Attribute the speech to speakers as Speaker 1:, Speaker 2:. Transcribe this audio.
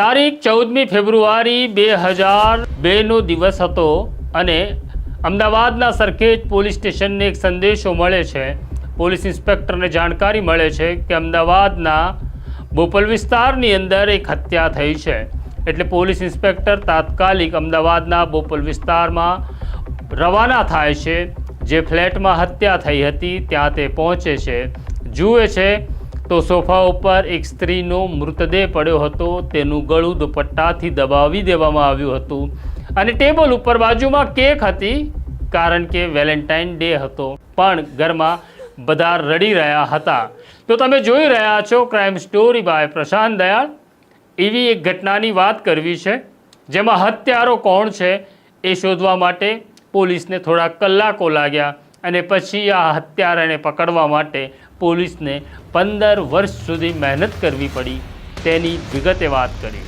Speaker 1: તારીખ ચૌદમી ફેબ્રુઆરી બે હજાર બેનો દિવસ હતો અને અમદાવાદના સરખેજ પોલીસ સ્ટેશનને એક સંદેશો મળે છે. પોલીસ ઇન્સ્પેક્ટરને જાણકારી મળે છે કે અમદાવાદના બોપલ વિસ્તારની અંદર એક હત્યા થઈ છે. એટલે પોલીસ ઇન્સ્પેક્ટર તાત્કાલિક અમદાવાદના બોપલ વિસ્તારમાં રવાના થાય છે. જે ફ્લેટમાં હત્યા થઈ હતી, ત્યાં તે પહોંચે છે. જુએ છે તો સોફા ઉપર એક સ્ત્રીનો મૃતદેહ પડ્યો હતો. તેનું ગળું દુપટ્ટાથી દબાવી દેવામાં આવ્યું હતું. અને ટેબલ ઉપર બાજુમાં કેક હતી, કારણ કે વેલેન્ટાઇન ડે હતો. પણ ઘરમાં બધા રડી રહ્યા હતા. તો તમે જોઈ રહ્યા છો, crime story by Prashant Dayal એવી એક ઘટનાની વાત કરવી છે, જેમાં હત્યારો કોણ છે એ શોધવા માટે પોલીસને થોડા કલાકો લાગ્યા. અને પછી આ હત્યારાને પકડવા માટે પોલીસને પંદર વર્ષ સુધી મહેનત કરવી પડી. તેની વિગતે વાત કરીશ.